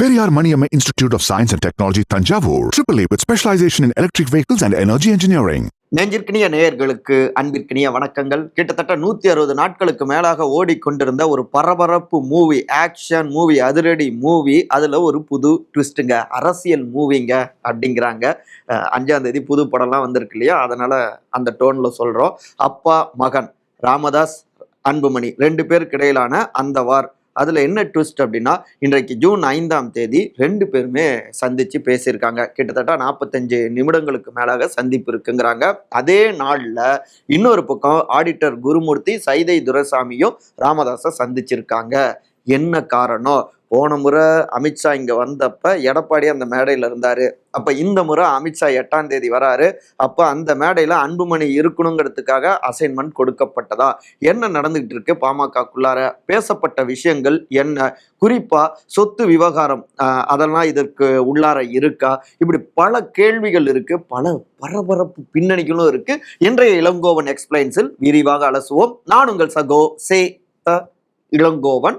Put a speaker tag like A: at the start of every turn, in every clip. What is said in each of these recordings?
A: Periyar Maniammai Institute of Science and Technology, Tanjavur. AAA with specialization in electric vehicles and energy engineering.
B: நெஞ்சிற்கினிய நேயர்களுக்கு அன்பிற்கினிய வணக்கங்கள். கிட்டத்தட்ட நூத்தி அறுபது நாட்களுக்கு மேலாக ஓடிக்கொண்டிருந்த ஒரு பரபரப்பு மூவி ஆக்ஷன் மூவி அதிரடி மூவி அதுல ஒரு புது ட்விஸ்ட்டுங்க அரசியல் மூவிங்க அப்படிங்கிறாங்க. அஞ்சாம் தேதி புது படம்லாம் வந்திருக்கு இல்லையா? அதனால அந்த டோன்ல சொல்றோம். அப்பா மகன் ராமதாஸ் அன்புமணி ரெண்டு பேருக்கு இடையிலான அந்த வார். அதில் என்ன ட்விஸ்ட் அப்படின்னா இன்றைக்கு ஜூன் ஐந்தாம் தேதி ரெண்டு பேருமே சந்தித்து பேசியிருக்காங்க. கிட்டத்தட்ட நாற்பத்தஞ்சு நிமிடங்களுக்கு மேலாக சந்திப்பு இருக்குங்கிறாங்க. அதே நாளில் இன்னொரு பக்கம் ஆடிட்டர் குருமூர்த்தி சைதை துரைசாமியும் ராமதாஸை சந்திச்சிருக்காங்க. என்ன காரணம்? போன முறை அமித்ஷா இங்கே வந்தப்ப எடப்பாடி அந்த மேடையில் இருந்தார். அப்போ இந்த முறை அமித்ஷா எட்டாம் தேதி வராரு. அப்போ அந்த மேடையில் அன்புமணி இருக்கணுங்கிறதுக்காக அசைன்மெண்ட் கொடுக்கப்பட்டதா? என்ன நடந்துகிட்டு இருக்கு பாமகக்குள்ளார? பேசப்பட்ட விஷயங்கள் என்ன? குறிப்பாக சொத்து விவகாரம் அதெல்லாம் இதற்கு உள்ளார இருக்கா? இப்படி பல கேள்விகள் இருக்கு. பல பரபரப்பு பின்னணிகளும் இருக்கு. இன்றைய இளங்கோவன் எக்ஸ்பிளைன்ஸில் விரிவாக அலசுவோம். நான் உங்கள் சகோ சே த இளங்கோவன்.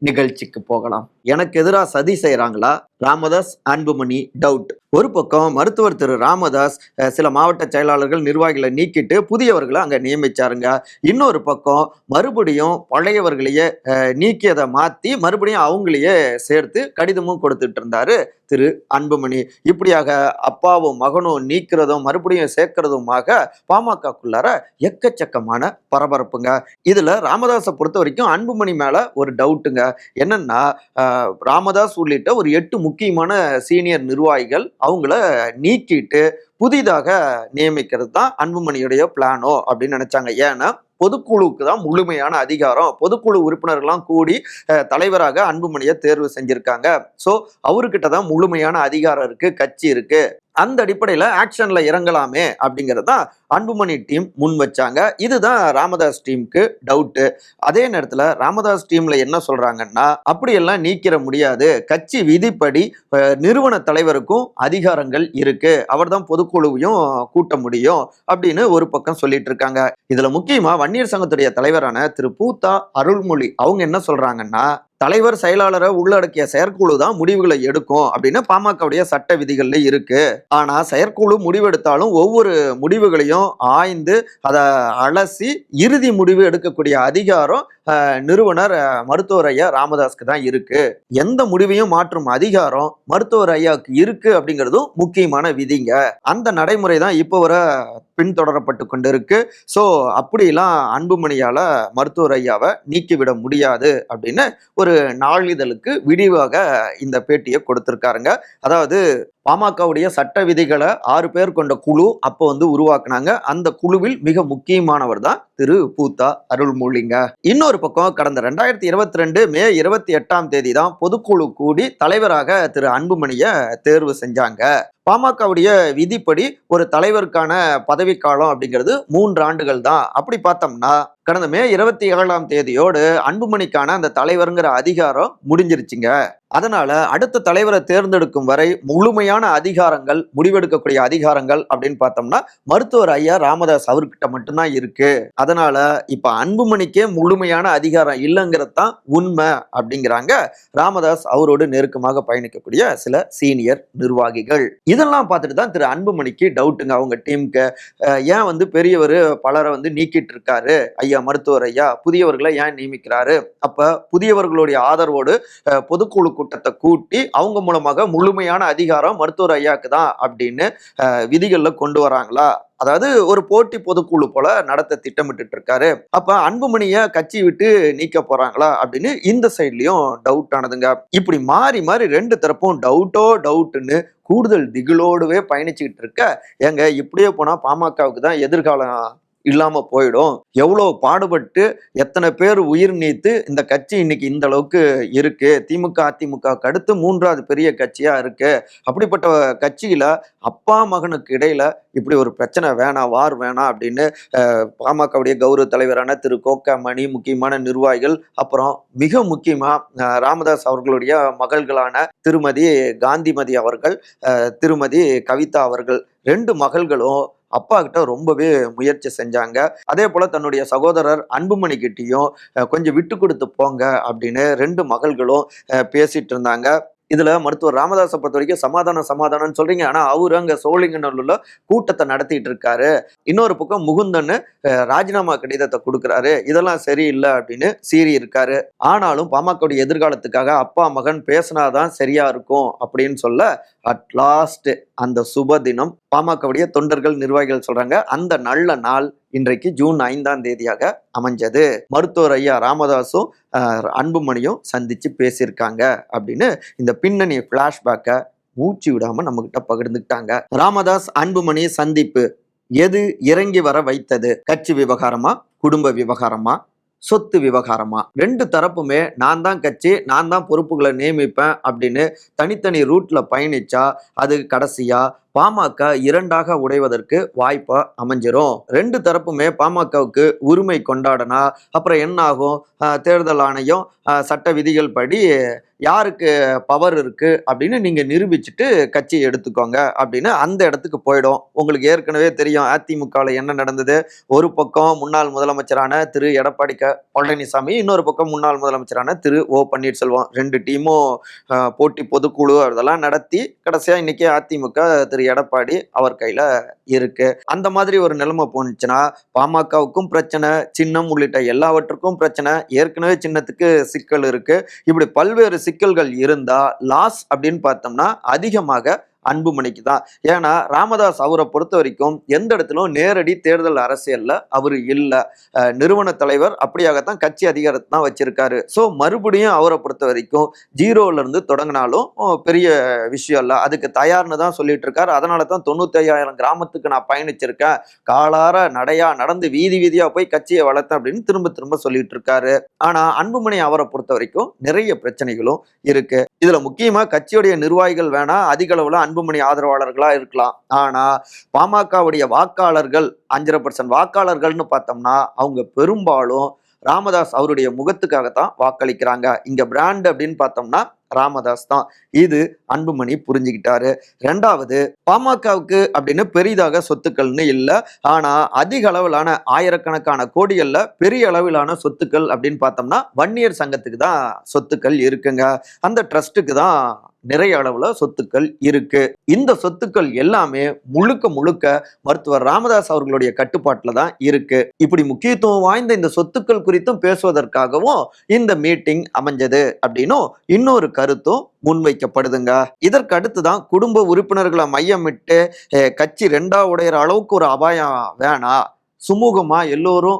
B: நிகழ்ச்சிக்கு போகலாம். எனக்கு எதிராக சதி செய்கிறாங்களா ராமதாஸ் அன்புமணி டவுட் ஒரு பக்கம் மருத்துவர் திரு ராமதாஸ் சில மாவட்ட செயலாளர்கள் நிர்வாகிகளை நீக்கிட்டு புதியவர்களை அங்கே நியமிச்சாருங்க. இன்னொரு பக்கம் மறுபடியும் பழையவர்களையே நீக்கியதை மாற்றி மறுபடியும் அவங்களையே சேர்த்து கடிதமும் கொடுத்துட்டு இருந்தாரு திரு அன்புமணி. இப்படியாக அப்பாவும் மகனும் நீக்கிறதும் மறுபடியும் சேர்க்கிறதுமாக பாமகக்குள்ளார எக்கச்சக்கமான பரபரப்புங்க. இதில் ராமதாஸை பொறுத்த வரைக்கும் அன்புமணி மேலே ஒரு டவுட்டுங்க என்னன்னா ராமதாஸ் உள்ளிட்ட ஒரு எட்டு முக்கியமான சீனியர் நிர்வாகிகள் அவங்கள நீக்கிட்டு புதிதாக நியமிக்கிறது தான் அன்புமணியுடைய பிளானோ அப்படின்னு நினைச்சாங்க. ஏன்னா பொதுக்குழுவுக்கு தான் முழுமையான அதிகாரம். பொதுக்குழு உறுப்பினர்கள்லாம் கூடி தலைவராக அன்புமணியை தேர்வு செஞ்சிருக்காங்க. ஸோ அவர்கிட்ட தான் முழுமையான அதிகாரம் இருக்கு கட்சி இருக்கு. அந்த அடிப்படையில் ஆக்ஷனில் இறங்கலாமே அப்படிங்கிறது தான் அன்புமணி டீம் முன் வச்சாங்க. இதுதான் ராமதாஸ் டீமுக்கு டவுட்டு அதே நேரத்தில் ராமதாஸ் டீமில் என்ன சொல்கிறாங்கன்னா அப்படியெல்லாம் நீக்கிற முடியாது. கட்சி விதிப்படி நிறுவன தலைவருக்கும் அதிகாரங்கள் இருக்குது அவர் தான் அவர்தான் பொதுக்குழுவையும் கூட்ட முடியும் அப்படின்னு ஒரு பக்கம் சொல்லிட்டு இருக்காங்க இதுல முக்கியமா வன்னியர் சங்கத்துடைய தலைவரான திரு பூத்தா அருள்மொழி அவங்க என்ன சொல்றாங்கன்னா தலைவர் செயலாளரை உள்ளடக்கிய செயற்குழு தான் முடிவுகளை எடுக்கும் அப்படின்னு பாமகவுடைய சட்ட விதிகள்ல இருக்கு. ஆனா செயற்குழு முடிவெடுத்தாலும் ஒவ்வொரு முடிவுகளையும் ஆய்ந்து அதை அலசி இறுதி முடிவு எடுக்கக்கூடிய அதிகாரம் நிறுவனர் மருத்துவர் ஐயா ராமதாஸ்க்கு தான் இருக்கு. எந்த முடிவையும் மாற்றும் அதிகாரம் மருத்துவர் ஐயாவுக்கு இருக்கு அப்படிங்கிறதும் முக்கியமான விதிங்க. அந்த நடைமுறை தான் இப்போ வர பின்தொடரப்பட்டு கொண்டு இருக்கு ஸோ அப்படிலாம் அன்புமணியால மருத்துவர் ஐயாவை நீக்கிவிட முடியாது அப்படின்னு ஒரு நாளிதழுக்கு விரிவாக இந்த பேட்டியை கொடுத்துருக்காருங்க. அதாவது பாமகவுடைய சட்ட விதிகளை ஆறு பேர் கொண்ட குழு அப்போ வந்து உருவாக்குனாங்க. அந்த குழுவில் மிக முக்கியமானவர் தான் திரு பூத்தா அருள்மொழிங்க. இன்னொரு பக்கம் கடந்த ரெண்டாயிரத்தி இருபத்தி ரெண்டு மே இருபத்தி எட்டாம் தேதி தான் பொதுக்குழு கூடி தலைவராக திரு அன்புமணியை தேர்வு செஞ்சாங்க. பாமகவுடைய விதிப்படி ஒரு தலைவருக்கான பதவிக்காலம் அப்படிங்கிறது மூன்று ஆண்டுகள் தான். அப்படி பார்த்தோம்னா கடந்த மே இருபத்தி ஏழாம் தேதியோடு அன்புமணிக்கான அந்த தலைவருங்கிற அதிகாரம் முடிஞ்சிருச்சுங்க. அதனால அடுத்த தலைவரை தேர்ந்தெடுக்கும் வரை முழுமையான அதிகாரங்கள் முடிவெடுக்கக்கூடிய அதிகாரங்கள் அப்படின்னு பார்த்தோம்னா மருத்துவர் ஐயா ராமதாஸ் அவர்கிட்ட மட்டும்தான் இருக்கு. அதனால இப்ப அன்புமணிக்கே முழுமையான அதிகாரம் இல்லைங்கிறது தான் உண்மை அப்படிங்கிறாங்க ராமதாஸ் அவரோடு நெருக்கமாக பயணிக்கக்கூடிய சில சீனியர் நிர்வாகிகள். இதெல்லாம் பார்த்துட்டு தான் திரு அன்புமணிக்கு டவுட்டுங்க அவங்க டீமுக்கு ஏன் வந்து பெரியவர் பலரை வந்து நீக்கிட்டு இருக்காரு? ஐயா மருத்துவர் ஐயா புதியவர்களை ஏன் நியமிக்கிறாரு? அப்ப புதியவர்களுடைய ஆதரவோடு பொதுக்குழு கூட்டத்தை கூட்டி அவங்க மூலமாக முழுமையான அதிகாரம் மருத்துவர் ஐயாக்கு தான் அப்படின்னு விதிகளில் கொண்டு வராங்களா? அதாவது ஒரு போட்டி பொதுக்குழு போல நடத்த திட்டமிட்டு இருக்காரு அப்ப அன்புமணிய கட்சி விட்டு நீக்க போறாங்களா அப்படின்னு இந்த சைட்லயும் டவுட் ஆனதுங்க. இப்படி மாறி மாறி ரெண்டு தரப்பும் டவுட்டோ டவுட்னு கூடுதல் திகிலோடவே பயணிச்சுக்கிட்டு இருக்க. ஏங்க இப்படியே போனா பாமகவுக்கு தான் எதிர்காலம் இல்லாமல் போயிடும். எவ்வளோ பாடுபட்டு எத்தனை பேர் உயிர் நீத்து இந்த கட்சி இன்னைக்கு இந்த அளவுக்கு இருக்கு. திமுக அதிமுக அடுத்து மூன்றாவது பெரிய கட்சியாக இருக்கு. அப்படிப்பட்ட கட்சியில் அப்பா மகனுக்கு இடையில இப்படி ஒரு பிரச்சனை வேணாம் வார் வேணாம் அப்படின்னு பாமகவுடைய கௌரவ தலைவரான திரு. கோக்கமணி முக்கியமான நிர்வாகிகள் அப்புறம் மிக முக்கியமாக ராமதாஸ் அவர்களுடைய மகள்களான திருமதி காந்திமதி அவர்கள் திருமதி கவிதா அவர்கள் ரெண்டு மகள்களும் அப்பா கிட்ட ரொம்பவே முயற்சி செஞ்சாங்க. அதே போல தன்னுடைய சகோதரர் அன்புமணி கிட்டயும் கொஞ்சம் விட்டு கொடுத்து போங்க அப்படின்னு ரெண்டு மகள்களும் பேசிட்டு இருந்தாங்க. இதுல மருத்துவர் ராமதாஸை பொறுத்த வரைக்கும் சமாதானம் சமாதானம்னு சொல்றீங்க. ஆனா அவரு அங்க சோழிங்கநல்லூர்ல கூட்டத்தை நடத்திட்டு இருக்காரு. இன்னொரு பக்கம் முகுந்தன் ராஜினாமா கடிதத்தை கொடுக்குறாரு. இதெல்லாம் சரியில்லை அப்படின்னு சீறி இருக்காரு. ஆனாலும் பாமகவுடைய எதிர்காலத்துக்காக அப்பா மகன் பேசினாதான் சரியா இருக்கும் அப்படின்னு சொல்ல அட் லாஸ்ட் அந்த சுப தினம் பாமகவுடைய தொண்டர்கள் நிர்வாகிகள் சொல்றாங்க. அந்த நல்ல நாள் இன்றைக்கு ஜூன் ஐந்தாம் தேதியாக அமைஞ்சது. மருத்துவர் ஐயா ராமதாஸும் அன்புமணியும் சந்திச்சு பேசியிருக்காங்க அப்படின்னு இந்த பின்னணி பிளாஷ்பேக்கை மூச்சு விடாம நம்ம கிட்ட பகிர்ந்துக்கிட்டாங்க. ராமதாஸ் அன்புமணி சந்திப்பு எது இறங்கி வர வைத்தது? கட்சி விவகாரமா? குடும்ப விவகாரமா? சொத்து விவகாரமா? ரெண்டு தரப்புமே நான் தான் கட்சி நான் தான் பொறுப்புகளை நியமிப்பேன் அப்படின்னு தனித்தனி ரூட்ல பயணிச்சா அது கடைசியா? பாமக இரண்டாக உடைவதற்கு வாய்ப்பா அமைஞ்சிரும். ரெண்டு தரப்புமே பாமகவுக்கு உரிமை கொண்டாடனா? அப்புறம் என்ன ஆகும் தேர்தல் ஆணையம் சட்ட விதிகள் படி யாருக்கு பவர் இருக்கு அப்படின்னு நீங்க நிரூபிச்சுட்டு கட்சியை எடுத்துக்கோங்க அப்படின்னு அந்த இடத்துக்கு போயிடும். உங்களுக்கு ஏற்கனவே தெரியும் அதிமுகவில் என்ன நடந்தது? ஒரு பக்கம் முன்னாள் முதலமைச்சரான திரு. எடப்பாடி க பழனிசாமி இன்னொரு பக்கம் முன்னாள் முதலமைச்சரான திரு. ஓ பன்னீர்செல்வம். ரெண்டு டீமும் போட்டி பொதுக்குழு அதெல்லாம் நடத்தி கடைசியா இன்னைக்கு அதிமுக திரு. எடப்பாடி அவர் கையில இருக்கு. அந்த மாதிரி ஒரு நிலைமை போனுச்சுன்னா பாமகவுக்கும் பிரச்சனை சின்னம் உள்ளிட்ட எல்லாவற்றுக்கும் பிரச்சனை. ஏற்கனவே சின்னத்துக்கு சிக்கல் இருக்கு. இப்படி பல்வேறு சிக்கல்கள் இருந்தா லாஸ் அப்படின்னு பார்த்தோம்னா அதிகமாக அன்புமணிக்கு தான் ஏன்னா ராமதாஸ் அவரை பொறுத்த வரைக்கும் எந்த இடத்திலும் நேரடி தேர்தல் அரசியல்ல அவர் இல்லை. நிறுவன தலைவர் அப்படியாகத்தான் கட்சி அதிகாரத்தை தான் வச்சிருக்காரு. ஸோ மறுபடியும் அவரை பொறுத்த வரைக்கும் ஜீரோல இருந்து தொடங்கினாலும் பெரிய விஷயம் இல்லை. அதுக்கு தயார்னு தான் சொல்லிட்டு இருக்காரு. அதனால தான் தொண்ணூத்தி ஐயாயிரம் கிராமத்துக்கு நான் பயணிச்சிருக்கேன். காலார நடையா நடந்து வீதி வீதியா போய் கட்சியை வளர்த்தேன் அப்படின்னு திரும்ப திரும்ப சொல்லிட்டு இருக்காரு. ஆனா அன்புமணி அவரை பொறுத்த வரைக்கும் நிறைய பிரச்சனைகளும் இருக்கு. இதுல முக்கியமா கட்சியுடைய நிர்வாகிகள் வேணா அதிக அளவுல அன்புமணி ஆதரவாளர்களா இருக்கலாம். ஆனா பாமகவுடைய வாக்காளர்கள் அஞ்சரை பர்சன்ட் வாக்காளர்கள்னு பார்த்தோம்னா அவங்க பெரும்பாலும் ராமதாஸ் அவருடைய முகத்துக்காகத்தான் வாக்களிக்கிறாங்க. இங்க பிராண்ட் அப்படின்னு பார்த்தோம்னா ராமதாஸ் தான். இது அன்புமணி புரிஞ்சுக்கிட்டாரு. ரெண்டாவது பாமகவுக்கு அப்படின்னு பெரிதாக சொத்துக்கள்னு இல்லை. ஆனால் அதிக அளவிலான ஆயிரக்கணக்கான கோடிகளில் பெரிய அளவிலான சொத்துக்கள் அப்படின்னு பார்த்தோம்னா வன்னியர் சங்கத்துக்கு தான் சொத்துக்கள் இருக்குங்க. அந்த ட்ரஸ்ட்டுக்கு தான் நிறைய அளவுல சொத்துக்கள் இருக்கு. இந்த சொத்துக்கள் எல்லாமே முழுக்க முழுக்க மருத்துவர் ராமதாஸ் அவர்களுடைய கட்டுப்பாட்டில் தான் இருக்கு. இப்படி முக்கியத்துவம் வாய்ந்த இந்த சொத்துக்கள் குறித்தும் பேசுவதற்காகவும் இந்த மீட்டிங் அமைஞ்சது அப்படின்னும் இன்னொரு கருத்தும் முன்வைக்கப்படுதுங்க. இதற்கு அடுத்து தான் குடும்ப உறுப்பினர்களை மையமிட்டு கட்சி ரெண்டா உடையிற அளவுக்கு ஒரு அபாயம் வேணாம் சுமூகமா எல்லோரும்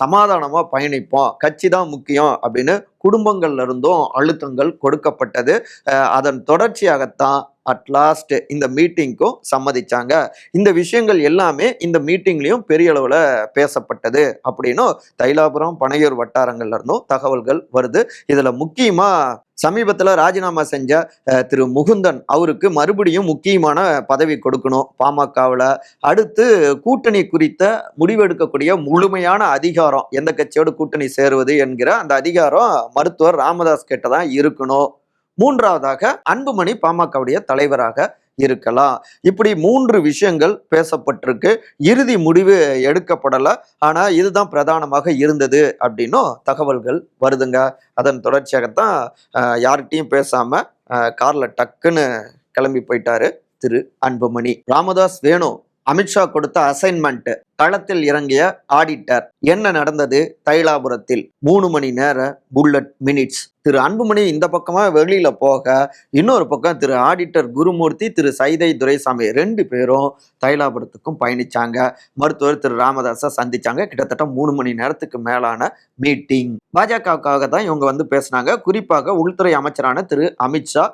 B: சமாதானமாக பயணிப்போம். கட்சி தான் முக்கியம் அப்படின்னு குடும்பங்கள்ல இருந்தும் அழுத்தங்கள் கொடுக்கப்பட்டது. அதன் தொடர்ச்சியாகத்தான் அட்லாஸ்ட் இந்த மீட்டிங்க்கும் சம்மதிச்சாங்க. இந்த விஷயங்கள் எல்லாமே இந்த மீட்டிங்லையும் பெரிய அளவில் பேசப்பட்டது அப்படின்னும் தைலாபுரம் பனையூர் வட்டாரங்கள்ல இருந்தும் தகவல்கள் வருது. இதில் முக்கியமாக சமீபத்தில் ராஜினாமா செஞ்ச திரு முகுந்தன் அவருக்கு மறுபடியும் முக்கியமான பதவி கொடுக்கணும். பாமகவில். அடுத்து கூட்டணி குறித்த முடிவெடுக்கக்கூடிய முழுமையான அதிகாரம் எந்த கட்சியோடு கூட்டணி சேருவது என்கிற அந்த அதிகாரம் மருத்துவர் ராமதாஸ் கிட்ட தான் இருக்கணும். மூன்றாவதாக அன்புமணி பாமகவுடைய தலைவராக இருக்கலாம். இப்படி மூன்று விஷயங்கள் பேசப்பட்டிருக்கு. இறுதி முடிவு எடுக்கப்படலை. ஆனால் இதுதான் பிரதானமாக இருந்தது அப்படின்னும் தகவல்கள் வருதுங்க. அதன் தொடர்ச்சியாகத்தான் யார்கிட்டையும் பேசாமல் காரில் டக்குன்னு கிளம்பி போயிட்டாரு திரு அன்புமணி. ராமதாஸ் வேணும். அமித்ஷா கொடுத்த அசைன்மெண்ட்டு களத்தில் இறங்கிய ஆடிட்டர். என்ன நடந்தது? தைலாபுரத்தில் மூணு மணி நேர புல்லட் மினிட்ஸ். திரு அன்புமணி இந்த பக்கமா வெளியில போக இன்னொரு பக்கம் திரு ஆடிட்டர் குருமூர்த்தி திரு சைதை துரைசாமி ரெண்டு பேரும் தைலாபுரத்துக்கும் பயணிச்சாங்க. மருத்துவர் திரு ராமதாஸை சந்திச்சாங்க. கிட்டத்தட்ட மூணு மணி நேரத்துக்கு மேலான மீட்டிங். பாஜகவுக்காக தான் இவங்க வந்து பேசினாங்க. குறிப்பாக உள்துறை அமைச்சரான திரு அமித்ஷா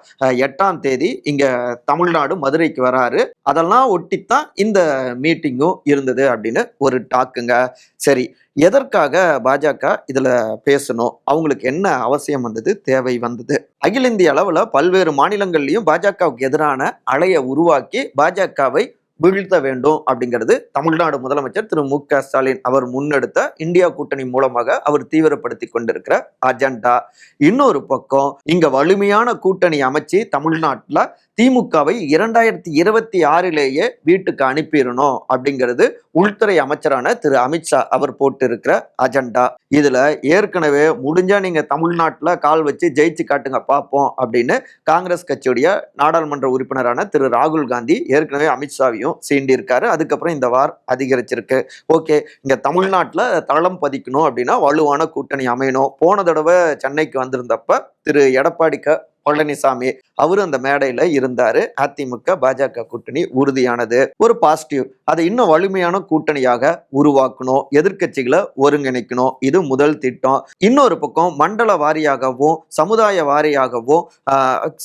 B: எட்டாம் தேதி இங்க தமிழ்நாடு மதுரைக்கு வராரு. அதெல்லாம் ஒட்டித்தான் இந்த மீட்டிங்கும் இருந்தது அப்படின்னு ஒரு டாக்குங்க. சரி எதற்காக பாஜக இதுல பேசணும்? அவங்களுக்கு என்ன அவசியம் வந்தது? தேவை வந்தது. அகில இந்திய அளவுல பல்வேறு மாநிலங்கள்லையும் பாஜகவுக்கு எதிரான அலையை உருவாக்கி பாஜகவை வீழ்த்த வேண்டும் அப்படிங்கிறது தமிழ்நாடு முதலமைச்சர் திரு மு க ஸ்டாலின் அவர் முன்னெடுத்த இந்தியா கூட்டணி மூலமாக அவர் தீவிரப்படுத்தி கொண்டிருக்கிற அஜெண்டா. இன்னொரு பக்கம் இங்க வலிமையான கூட்டணி அமைச்சு தமிழ்நாட்டில் திமுகவை இரண்டாயிரத்தி இருபத்தி ஆறிலேயே வீட்டுக்கு அனுப்பிடணும் அப்படிங்கிறது உள்துறை அமைச்சரான திரு அமித்ஷா அவர் போட்டிருக்கிற அஜெண்டா. இதுல ஏற்கனவே முடிஞ்சா நீங்க தமிழ்நாட்டில் கால் வச்சு ஜெயிச்சு காட்டுங்க பார்ப்போம் அப்படின்னு காங்கிரஸ் கட்சியுடைய நாடாளுமன்ற உறுப்பினரான திரு ராகுல் காந்தி ஏற்கனவே அமித்ஷாவையும் சீண்டியிருக்காரு. அதுக்கப்புறம் இந்த வார் அதிகரிச்சிருக்கு. ஓகே இங்க தமிழ்நாட்டில் தளம் பதிக்கணும் அப்படின்னா வலுவான கூட்டணி அமையணும். போன தடவை சென்னைக்கு வந்திருந்தப்ப திரு எடப்பாடி க பழனிசாமி அவரும் அந்த மேடையில இருந்தாரு. அதிமுக பாஜக கூட்டணி உறுதியானது. ஒரு பாசிட்டிவ் அதை இன்னும் வலிமையான கூட்டணியாக உருவாக்கணும். எதிர்க்கட்சிகளை ஒருங்கிணைக்கணும். இது முதல் திட்டம். இன்னொரு பக்கம் மண்டல வாரியாகவும் சமுதாய வாரியாகவும்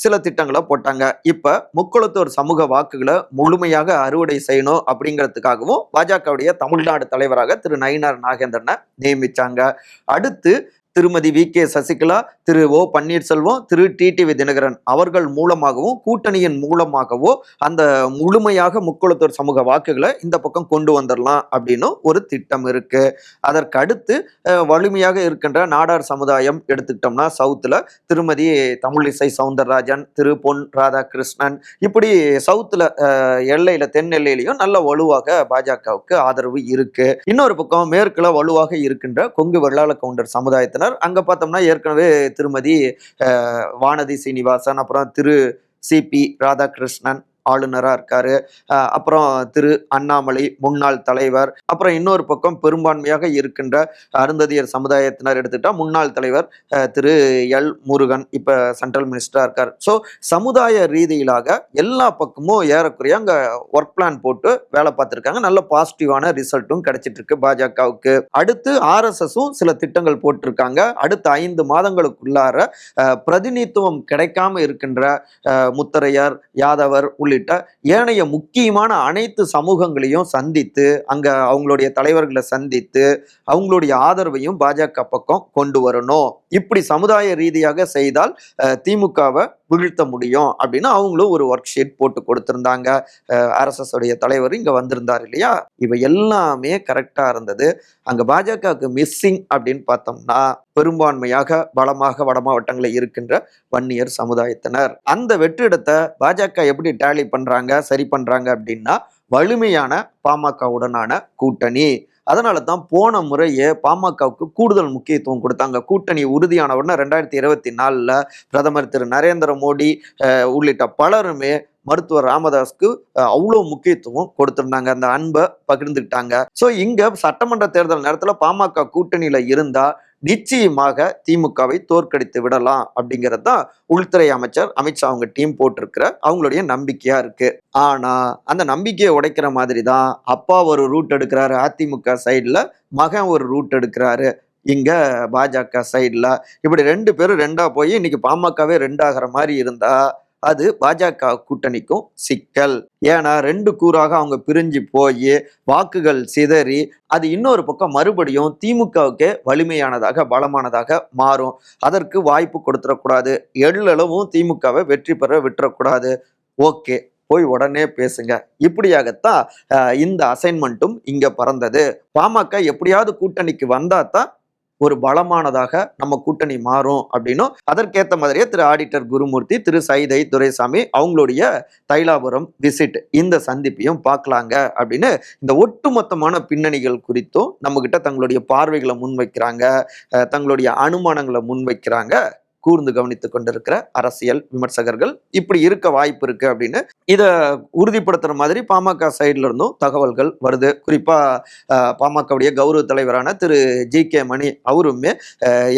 B: சில திட்டங்களை போட்டாங்க. இப்ப முக்குளத்தூர் சமூக வாக்குகளை முழுமையாக அறுவடை செய்யணும் அப்படிங்கிறதுக்காகவும் பாஜகவுடைய தமிழ்நாடு தலைவராக திரு நயினார் நாகேந்திரனை நியமிச்சாங்க. அடுத்து திருமதி வி. கே. சசிகலா திரு. ஓ. பன்னீர்செல்வம் திரு. டிடிவி தினகரன் அவர்கள் மூலமாகவும் கூட்டணியின் மூலமாகவோ அந்த முழுமையாக முக்குளத்தூர் சமூக வாக்குகளை இந்த பக்கம் கொண்டு வந்துடலாம் அப்படின்னு ஒரு திட்டம் இருக்கு. அதற்கு அடுத்து வலிமையாக இருக்கின்ற நாடார் சமுதாயம் எடுத்துக்கிட்டோம்னா சவுத்துல திருமதி தமிழிசை சவுந்தரராஜன் திரு. பொன் ராதாகிருஷ்ணன் இப்படி சவுத்துல எல்லையில தென் எல்லையிலையும் நல்ல வலுவாக பாஜகவுக்கு ஆதரவு இருக்கு. இன்னொரு பக்கம் மேற்குல வலுவாக இருக்கின்ற கொங்கு வெள்ளாள கவுண்டர் சமுதாயத்தினர் அங்கே பார்த்தோம்னா ஏற்கனவே திருமதி வானதி சீனிவாசன் அப்புறம் திரு சிபி ராதாகிருஷ்ணன் ஆளுநராக இருக்கார். அப்புறம் திரு அண்ணாமலை முன்னாள் தலைவர் அப்புறம் இன்னொரு பக்கம் பெரும்பான்மையாக இருக்கின்ற அருந்ததியர் சமுதாயத்தினர் எடுத்துக்கிட்டால் முன்னாள் தலைவர் திரு எல் முருகன் இப்போ சென்ட்ரல் மினிஸ்டராக இருக்கார். ஸோ சமுதாய ரீதியிலாக எல்லா பக்கமும் ஏறக்குறைய அங்கே ஒர்க் பிளான் போட்டு வேலை பார்த்துருக்காங்க. நல்ல பாசிட்டிவான ரிசல்ட்டும் கிடைச்சிட்டு இருக்கு பாஜகவுக்கு. அடுத்து ஆர்எஸ்எஸும் சில திட்டங்கள் போட்டிருக்காங்க. அடுத்த ஐந்து மாதங்களுக்குள்ளார பிரதிநிதித்துவம் கிடைக்காம இருக்கின்ற முத்தரையர் யாதவர் உள்ளிட்ட ஏனைய முக்கியமான அனைத்து சமூகங்களையும் சந்தித்து அங்க அவங்களுடைய தலைவர்களை சந்தித்து அவங்களுடைய ஆதரவையும் பாஜக பக்கம் கொண்டு வரணும். இப்படி சமுதாய ரீதியாக செய்தால் திமுகவை வீழ்த்த முடியும் அப்படின்னு அவங்களும் ஒரு ஒர்க் ஷீட் போட்டு கொடுத்துருந்தாங்க. ஆர்எஸ்எஸ் உடைய தலைவர் இங்க வந்திருந்தார் இல்லையா? இவை எல்லாமே கரெக்டா இருந்தது. அங்க பாஜகவுக்கு மிஸ்ஸிங் அப்படின்னு பார்த்தோம்னா பெரும்பான்மையாக பலமாக வட மாவட்டங்களில் இருக்கின்ற வன்னியர் சமுதாயத்தினர். அந்த வெற்றிடத்தை பாஜக எப்படி டேலி பண்றாங்க சரி பண்றாங்க அப்படின்னா வலிமையான பாமகவுடனான கூட்டணி. அதனால தான் போன முறையே பாமகவுக்கு கூடுதல் முக்கியத்துவம் கொடுத்தாங்க. கூட்டணி உறுதியான உடனே ரெண்டாயிரத்தி இருபத்தி நாலில் பிரதமர் திரு நரேந்திர மோடி உள்ளிட்ட பலருமே மருத்துவர் ராமதாஸ்க்கு அவ்வளோ முக்கியத்துவம் கொடுத்துருந்தாங்க. அந்த அன்பை பகிர்ந்துக்கிட்டாங்க. ஸோ இங்க சட்டமன்ற தேர்தல் நேரத்தில் பாமக கூட்டணியில இருந்தா நிச்சயமாக திமுகவை தோற்கடித்து விடலாம் அப்படிங்கிறது தான் உள்துறை அமைச்சர் அமித்ஷா அவங்க டீம் போட்டிருக்கிற அவங்களுடைய நம்பிக்கையா இருக்கு. ஆனா அந்த நம்பிக்கையை உடைக்கிற மாதிரி தான் அப்பா ஒரு ரூட் எடுக்கிறாரு. அதிமுக சைடில் மகன் ஒரு ரூட் எடுக்கிறாரு. இங்கே பாஜக சைடில் இப்படி ரெண்டு பேரும் ரெண்டாக போய் இன்னைக்கு பாமகவே ரெண்டாகிற மாதிரி இருந்தால் அது பாஜக கூட்டணிக்கும் சிக்கல். ஏன்னா ரெண்டு கூறாக அவங்க பிரிஞ்சு போய் வாக்குகள் சிதறி அது இன்னொரு பக்கம் மறுபடியும் திமுகவுக்கு வலிமையானதாக பலமானதாக மாறும். அதற்கு வாய்ப்பு கொடுத்துடக்கூடாது. எள்ளளவும் திமுகவை வெற்றி பெற விட்டுறக்கூடாது. ஓகே போய் உடனே பேசுங்க. இப்படியாகத்தான் இந்த அசைன்மெண்ட்டும் இங்க பறந்தது. பாமக எப்படியாவது கூட்டணிக்கு வந்தா தான் ஒரு பலமானதாக நம்ம கூட்டணி மாறும் அப்படின்னும் அதற்கேற்ற மாதிரியே திரு ஆடிட்டர் குருமூர்த்தி திரு சைதை துரைசாமி அவங்களுடைய தைலாபுரம் விசிட் இந்த சந்திப்பையும் பார்க்கலாங்க அப்படின்னு இந்த ஒட்டுமொத்தமான பின்னணிகள் குறித்தும் நம்மகிட்ட தங்களுடைய பார்வைகளை முன்வைக்கிறாங்க தங்களுடைய அனுமானங்களை முன்வைக்கிறாங்க. கூர்ந்து கவனித்துக் கொண்டிருக்கிற அரசியல் விமர்சகர்கள் இப்படி இருக்க வாய்ப்பு இருக்கு அப்படின்னு இதை உறுதிப்படுத்துற மாதிரி பாமக சைட்ல இருந்தும் தகவல்கள் வருது. குறிப்பா பாமகவுடைய கௌரவ தலைவரான திரு. ஜி. கே. மணி அவருமே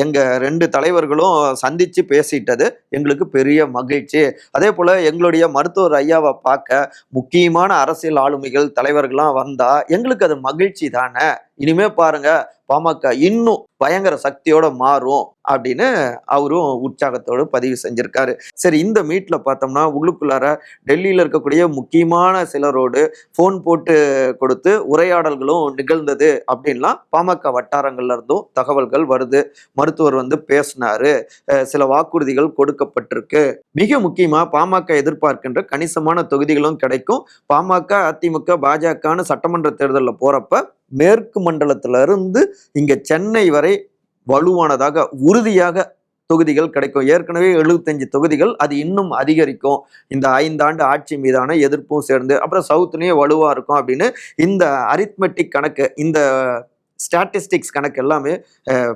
B: எங்க ரெண்டு தலைவர்களும் சந்திச்சு பேசிட்டது எங்களுக்கு பெரிய மகிழ்ச்சி. அதே போல எங்களுடைய மருத்துவர் ஐயாவை பார்க்க முக்கியமான அரசியல் ஆளுமைகள் தலைவர்கள்லாம் வந்தா எங்களுக்கு அது மகிழ்ச்சி தானே? இனிமே பாருங்க பாமக இன்னும் பயங்கர சக்தியோட மாறும் அப்படின்னு அவரும் உற்சாகத்தோடு பதிவு செஞ்சிருக்காரு. சரி இந்த மீட்ல பார்த்தோம்னா உள்ளுக்குள்ளார டெல்லியில இருக்கக்கூடிய முக்கியமான சிலரோடு ஃபோன் போட்டு கொடுத்து உரையாடல்களும் நிகழ்ந்தது அப்படின்லாம் பாமக வட்டாரங்கள்ல இருந்தும் தகவல்கள் வருது. மருத்துவர் வந்து பேசினாரு. சில வாக்குறுதிகள் கொடுக்கப்பட்டிருக்கு. மிக முக்கியமா பாமக எதிர்பார்க்கின்ற கணிசமான தொகுதிகளும் கிடைக்கும். பாமக அதிமுக பாஜகன்னு சட்டமன்ற தேர்தலில் போறப்ப மேற்கு மண்டலத்திலிருந்து இங்கே சென்னை வரை வலுவானதாக உறுதியாக தொகுதிகள் கிடைக்கும். ஏற்கனவே எழுபத்தஞ்சு தொகுதிகள் அது இன்னும் அதிகரிக்கும். இந்த ஐந்தாண்டு ஆட்சி மீதான எதிர்ப்பும் சேர்ந்து அப்புறம் சவுத்துலேயும் வலுவாக இருக்கும் அப்படின்னு இந்த அரித்மெட்டிக் கணக்கு இந்த ஸ்டாட்டிஸ்டிக்ஸ் கணக்கு எல்லாமே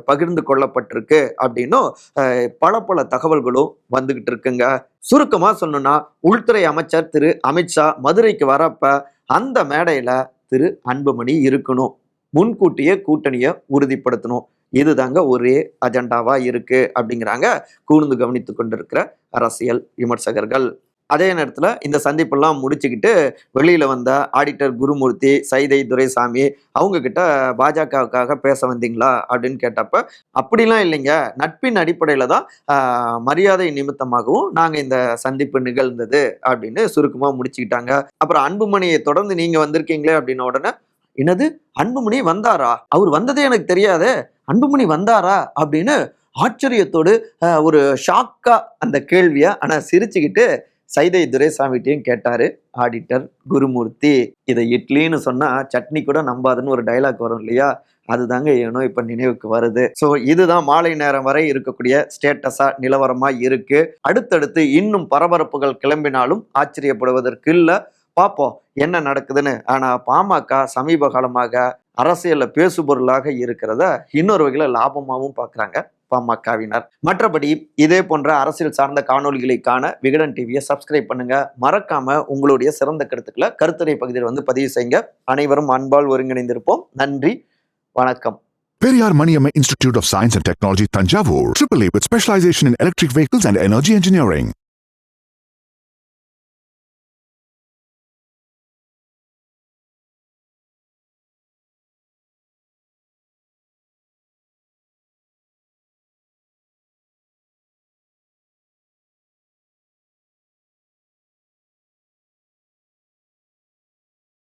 B: பகிர்ந்து கொள்ளப்பட்டிருக்கு அப்படின்னும் பல பல தகவல்களும் வந்துக்கிட்டு இருக்குங்க. சுருக்கமாக சொல்லணும்னா உள்துறை அமைச்சர் திரு அமித்ஷா மதுரைக்கு வரப்ப அந்த மேடையில் திரு அன்புமணி இருக்கணும். முன்கூட்டியே கூட்டணியை உறுதிப்படுத்தணும். இதுதாங்க ஒரே அஜெண்டாவா இருக்கு அப்படிங்கிறாங்க. கூர்ந்து கவனித்து கொண்டிருக்கிற அரசியல் விமர்சகர்கள். அதே நேரத்தில் இந்த சந்திப்பெல்லாம் முடிச்சுக்கிட்டு வெளியில் வந்த ஆடிட்டர் குருமூர்த்தி சைதை துரைசாமி அவங்கக்கிட்ட பாஜகவுக்காக பேச வந்தீங்களா அப்படின்னு கேட்டப்ப அப்படிலாம் இல்லைங்க. நட்பின் அடிப்படையில் தான் மரியாதை நிமித்தமாகவும் நாங்கள் இந்த சந்திப்பு நிகழ்ந்தது அப்படின்னு சுருக்கமாக முடிச்சுக்கிட்டாங்க. அப்புறம் அன்புமணியை தொடர்ந்து நீங்கள் வந்திருக்கீங்களே அப்படின்ன உடனே என்னது? அன்புமணி வந்தாரா? அவர் வந்ததே எனக்கு தெரியாதே. அன்புமணி வந்தாரா? அப்படின்னு ஆச்சரியத்தோடு ஒரு ஷாக்காக அந்த கேள்வியை ஆனால் சிரிச்சுக்கிட்டு சைதை துரைசாமிட்டையும் கேட்டாரு ஆடிட்டர் குருமூர்த்தி இதை இட்லின்னு சொன்னா சட்னி கூட நம்பாதுன்னு ஒரு டைலாக் வரும் இல்லையா? அதுதாங்க ஏனோ இப்ப நினைவுக்கு வருது. ஸோ இதுதான் மாலை நேரம் வரை இருக்கக்கூடிய ஸ்டேட்டஸா நிலவரமா இருக்கு. அடுத்தடுத்து இன்னும் பரபரப்புகள் கிளம்பினாலும் ஆச்சரியப்படுவதற்கு இல்லை. பார்ப்போம் என்ன நடக்குதுன்னு. ஆனா பாமக சமீப காலமாக அரசியலில் பேசுபொருளாக இருக்கிறத இன்னொரு வகையில லாபமாகவும் பார்க்குறாங்க பாமகவினர். மற்றபடி இதே போன்ற அரசியல் சார்ந்த காணொலிகளை காண விகடன் டிவியை சப்ஸ்கிரைப் பண்ணுங்க. மறக்காம உங்களுடைய சிறந்த கருத்துக்களை கருத்துரை பகுதியில் வந்து பதிவு செய்யுங்க. அனைவரும் அன்பால் ஒருங்கிணைந்திருப்போம். நன்றி. வணக்கம்.
A: Periyar Maniamma Institute of Science and Technology, Tanjavur, AAA with specialization in electric vehicles and energy engineering.